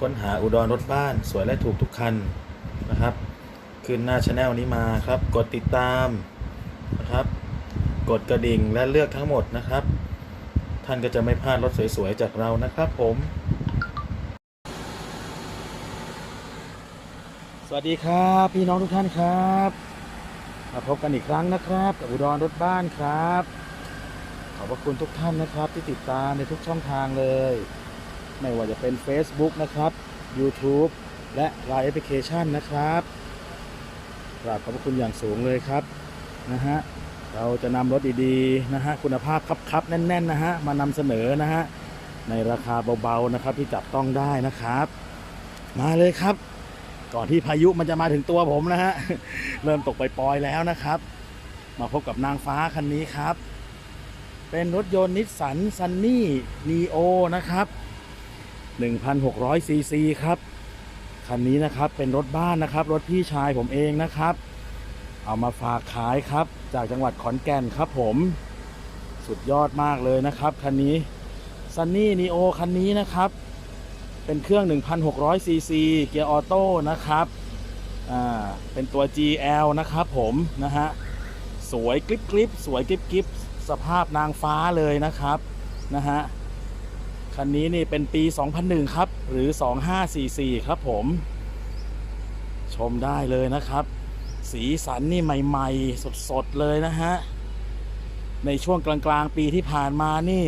ค้นหาอุดรรถบ้านสวยและถูกทุกคันนะครับ ขึ้นหน้าช anel นี้มาครับ กดติดตามนะครับ กดกระดิ่งและเลือกทั้งหมดนะครับ ท่านก็จะไม่พลาดรถสวยๆจากเรานะครับผม สวัสดีครับพี่น้องทุกท่านครับมาพบกันอีกครั้งนะครับ กับอุดรรถบ้านครับ ขอบพระคุณทุกท่านนะครับ ที่ติดตามในทุกช่องทางเลย ไม่ว่าจะเป็น Facebook นะครับ YouTube และ Line Application นะครับกราบขอบพระคุณอย่างสูงเลยครับนะฮะเราจะนำรถดีๆนะฮะคุณภาพครับๆแน่นๆนะฮะมานำเสนอนะฮะในราคาเบาๆนะครับที่จับต้องได้นะครับ มาเลยครับ ก่อนที่พายุมันจะมาถึงตัวผมนะฮะเริ่มตกไปปลอยแล้วนะครับ มาพบกับนางฟ้าคันนี้ครับ เป็นรถยนต์นิสสันซันนี่นีโอนะครับ 1,600ซีซีครับ คันนี้นะครับเป็นรถบ้านนะครับ รถพี่ชายผมเองนะครับ เอามาฝากขายครับ จากจังหวัดขอนแก่นครับผม สุดยอดมากเลยนะครับ คันนี้ซันนี่นีโอคันนี้นะครับ เป็นเครื่อง 1,600ซีซีเกียร์ออโต้นะครับอ่าเป็นตัว GL นะครับผมนะฮะสวยกริบกริบสวยกริบกริบสภาพนางฟ้าเลยนะครับนะฮะ คันนี้นี่เป็นปี 2001 ครับ หรือ 2544 ครับผม ชมได้เลยนะครับ สีสันนี่ใหม่ ๆ สด ๆ เลยนะฮะ ในช่วงกลางๆ ปีที่ผ่านมานี่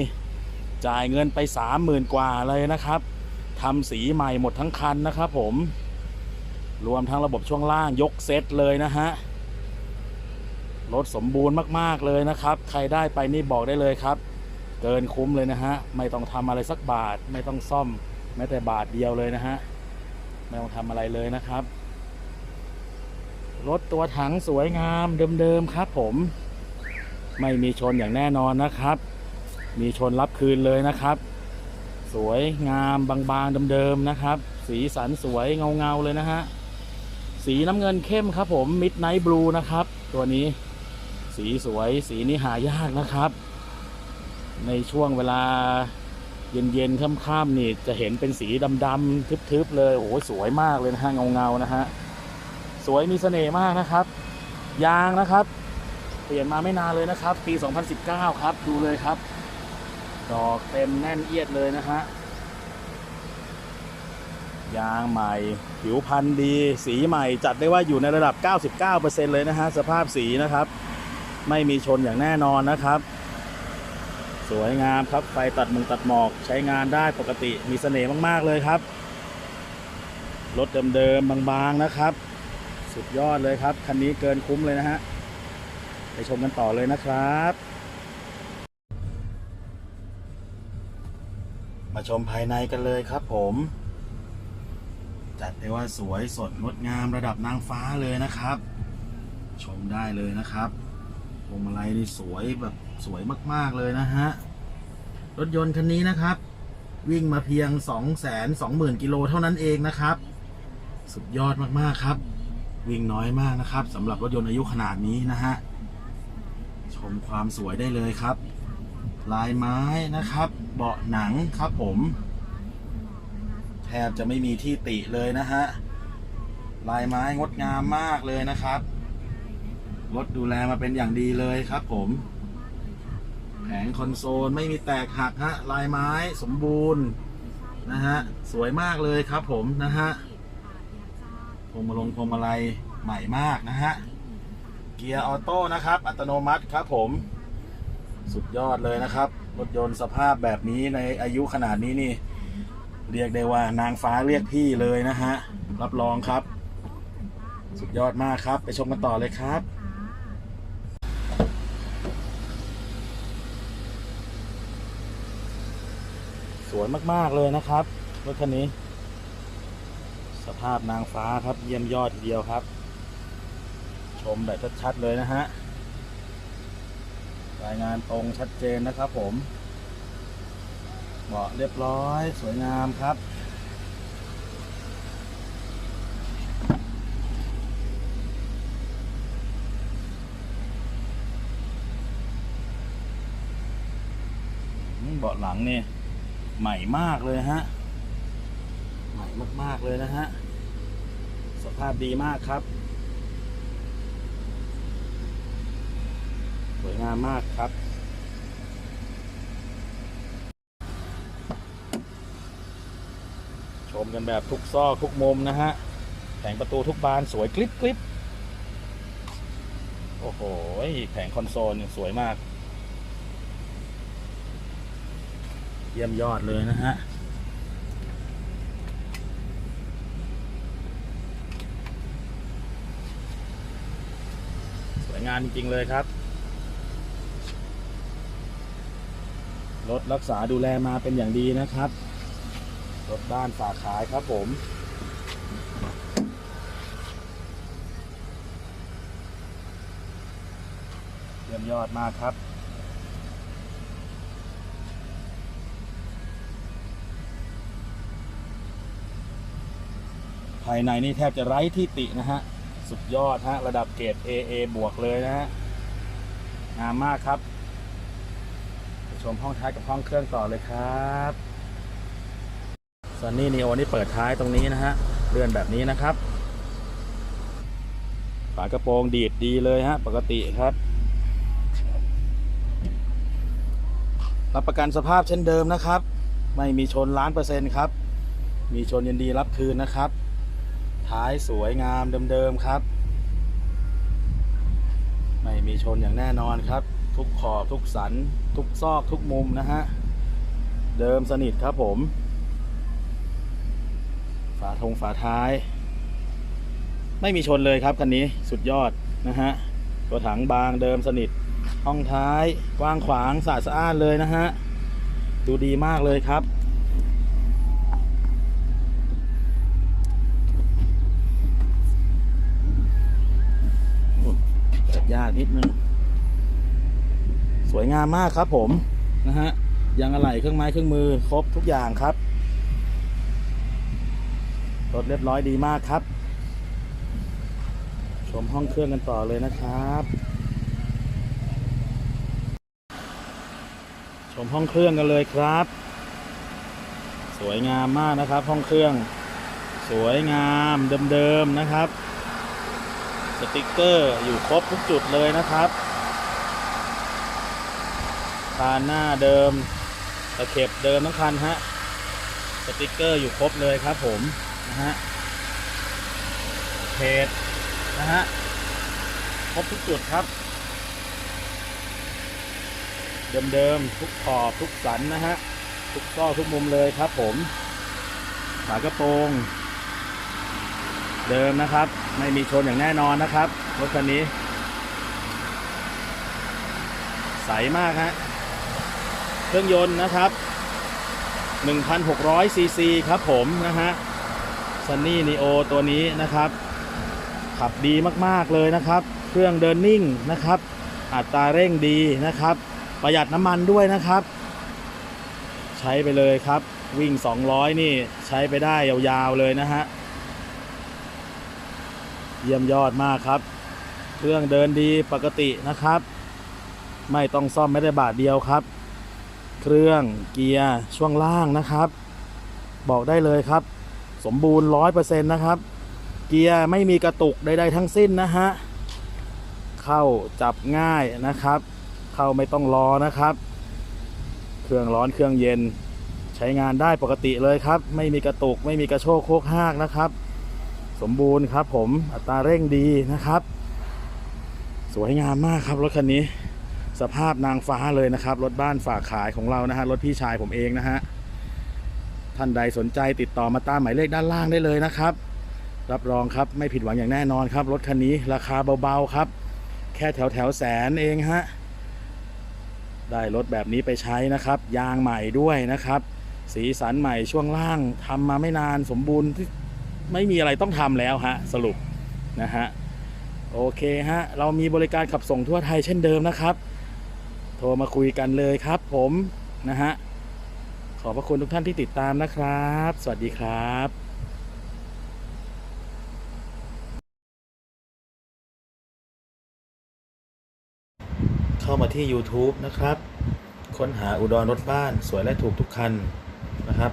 จ่ายเงินไป 30,000 กว่าเลยนะครับทำสีใหม่หมดทั้งคันนะครับผม รวมทั้งระบบช่วงล่างยกเซตเลยนะฮะรถสมบูรณ์มากๆเลยนะครับ ใครได้ไปนี่บอกได้เลยครับ เกินคุ้มเลยนะฮะ ไม่ต้องทำอะไรสักบาท ไม่ต้องซ่อม แม้แต่บาทเดียวเลยนะฮะ ไม่ต้องทำอะไรเลยนะครับ รถตัวถังสวยงามเดิมๆครับผม ไม่มีชนอย่างแน่นอนนะครับ มีชนรับคืนเลยนะครับ สวยงามบางๆเดิมๆนะครับ สีสันสวยเงาๆเลยนะฮะ สีน้ำเงินเข้มครับผม Midnight Blue นะครับ ตัวนี้ สีสวย สีนี้หายากนะครับ ในช่วงเวลาเย็นๆค่ำๆนี่จะเห็นเป็นสีดำๆทึบๆเลยโอ้โหสวยมากเลยนะฮะเงาๆนะฮะสวยมีเสน่ห์มากนะครับ ยางนะครับ เปลี่ยนมาไม่นานเลยนะครับ ปี 2019 ครับดูเลยครับ ดอกเต็มแน่นเอียดเลยนะฮะยางใหม่ ผิวพันธุ์ดี สีใหม่จัดได้ว่าอยู่ในระดับ 99%เลยนะฮะสภาพสีนะครับ ไม่มีชนอย่างแน่นอนนะครับ สวยงามครับ ไฟตัดมุงตัดหมอกใช้งานได้ปกติมีเสน่ห์มาก ๆ เลยครับ รถเดิมๆบางๆนะครับ สุดยอดเลยครับ คันนี้เกินคุ้มเลยนะฮะ ไปชมกันต่อเลยนะครับ มาชมภายในกันเลยครับผม จัดได้ว่าสวยสดงดงามระดับนางฟ้าเลยนะครับ ชมได้เลยนะครับพวงมาลัยนี่สวยแบบ สวยมาก ๆ เลยนะฮะ รถยนต์คันนี้นะครับ วิ่งมาเพียง 2 2 0 0 0 0 กิโลเท่านั้นเองนะครับ สุดยอดมาก ๆ ครับ วิ่งน้อยมากนะครับสำหรับรถยนต์อายุขนาดนี้นะฮะ ชมความสวยได้เลยครับ ลายไม้นะครับ เบาะหนังครับผมแทบจะไม่มีที่ติเลยนะฮะ ลายไม้งดงามมากเลยนะครับ รถดูแลมาเป็นอย่างดีเลยครับผม แผงคอนโซลไม่มีแตกหักฮะลายไม้สมบูรณ์นะฮะสวยมากเลยครับผมนะฮะพวงมาลงพวงมาลัยใหม่มากนะฮะเกียร์ออโต้นะครับ อัตโนมัติครับผม สุดยอดเลยนะครับ รถยนต์สภาพแบบนี้ในอายุขนาดนี้นี่ เรียกได้ว่านางฟ้าเรียกพี่เลยนะฮะ รับรองครับ สุดยอดมากครับ ไปชมกันต่อเลยครับ วยมาก ๆ เลยนะครับรถคันนี้ สภาพนางฟ้าครับเยี่ยมยอดทีเดียวครับ ชมแบบชัดๆเลยนะฮะรายงานตรงชัดเจนนะครับผมเบาะเรียบร้อยสวยงามครับ เบาะหลังนี่ ใหม่มากเลยฮะ ใหม่มาก ๆ เลยนะฮะ สภาพดีมากครับ สวยงามมากครับ ชมกันแบบทุกซอกทุกมุมนะฮะ แผงประตูทุกบานสวยกริบกริบโอ้โห แผงคอนโซลสวยมาก เยี่ยมยอดเลยนะฮะสวยงามจริง ๆ เลยครับ รถรักษาดูแลมาเป็นอย่างดีนะครับ รถบ้านฝากขายครับผมเยี่ยมยอดมากครับ ภายในนี่แทบจะไร้ที่ตินะฮะ สุดยอดฮะ ระดับเกรด AA บวกเลยนะฮะ งามมากครับ ชมห้องท้ายกับห้องเครื่องต่อเลยครับซันนี่นีโอนี่เปิดท้ายตรงนี้นะฮะ เลื่อนแบบนี้นะครับ ฝากระโปรงดีดดีเลยฮะ ปกติครับ รับประกันสภาพเช่นเดิมนะครับ ไม่มีชนล้านเปอร์เซ็นต์ครับ มีชนยินดีรับคืนนะครับ ท้ายสวยงามเดิมๆครับ ไม่มีชนอย่างแน่นอนครับ ทุกขอบทุกสัน ทุกซอกทุกมุมนะฮะ เดิมสนิทครับผม ฝาทงฝาท้าย ไม่มีชนเลยครับคันนี้สุดยอดนะฮะ ตัวถังบางเดิมสนิท ห้องท้ายกว้างขวางสะอาดสะอ้านเลยนะฮะ ดูดีมากเลยครับ เปิด ยากนิดนึง สวยงามมากครับผมนะฮะยางอะไหล่เครื่องไม้เครื่องมือครบทุกอย่างครับรถเรียบร้อยดีมากครับ ชมห้องเครื่องกันต่อเลยนะครับ ชมห้องเครื่องกันเลยครับ สวยงามมากนะครับ ห้องเครื่อง สวยงามเดิมๆนะครับ สติกเกอร์อยู่ครบทุกจุดเลยนะครับคานหน้าเดิมตะเข็บเดิมทั้งคันฮะสติกเกอร์อยู่ครบเลยครับผมนะฮะเพจนะฮะครบทุกจุดครับ เดิมๆทุกขอบทุกสันนะฮะทุกซอกทุกมุมเลยครับผมฝากระโปรง เดิมนะครับ ไม่มีชนอย่างแน่นอนนะครับรถคันนี้ ใสมากฮะเครื่องยนต์นะครับ 1,600ซีซีครับผมนะฮะ Sunny Neo ตัวนี้นะครับ ขับดีมากๆเลยนะครับ เครื่องเดินนิ่งนะครับ อัตราเร่งดีนะครับ ประหยัดน้ำมันด้วยนะครับ ใช้ไปเลยครับ วิ่ง 200 นี่ใช้ไปได้ยาวๆเลยนะฮะ เยี่ยมยอดมากครับ เครื่องเดินดีปกตินะครับ ไม่ต้องซ่อมไม่ได้บาทเดียวครับ เครื่องเกียร์ช่วงล่างนะครับ บอกได้เลยครับ สมบูรณ์ร้อยเปอร์เซ็นต์นะครับ เกียร์ไม่มีกระตุกใดๆทั้งสิ้นนะฮะ เข้าจับง่ายนะครับ เข้าไม่ต้องรอนะครับ เครื่องร้อนเครื่องเย็น ใช้งานได้ปกติเลยครับ ไม่มีกระตุกไม่มีกระโชกโคกหากนะครับ สมบูรณ์ครับผมอัตราเร่งดีนะครับ สวยงามมากครับรถคันนี้ สภาพนางฟ้าเลยนะครับ รถบ้านฝากขายของเรานะฮะรถพี่ชายผมเองนะฮะท่านใดสนใจติดต่อมาตามหมายเลขด้านล่างได้เลยนะครับ รับรองครับไม่ผิดหวังอย่างแน่นอนครับ รถคันนี้ราคาเบาๆครับ แค่แถวแถวแสนเองฮะได้รถแบบนี้ไปใช้นะครับ ยางใหม่ด้วยนะครับ สีสันใหม่ช่วงล่างทำมาไม่นานสมบูรณ์ ไม่มีอะไรต้องทำแล้วฮะสรุปนะฮะโอเคฮะเรามีบริการขับส่งทั่วไทยเช่นเดิมนะครับ โทรมาคุยกันเลยครับผมนะฮะขอบพระคุณทุกท่านที่ติดตามนะครับ สวัสดีครับเข้ามาที่ YouTube นะครับ ค้นหาอุดรรถบ้านสวยและถูกทุกคันนะครับ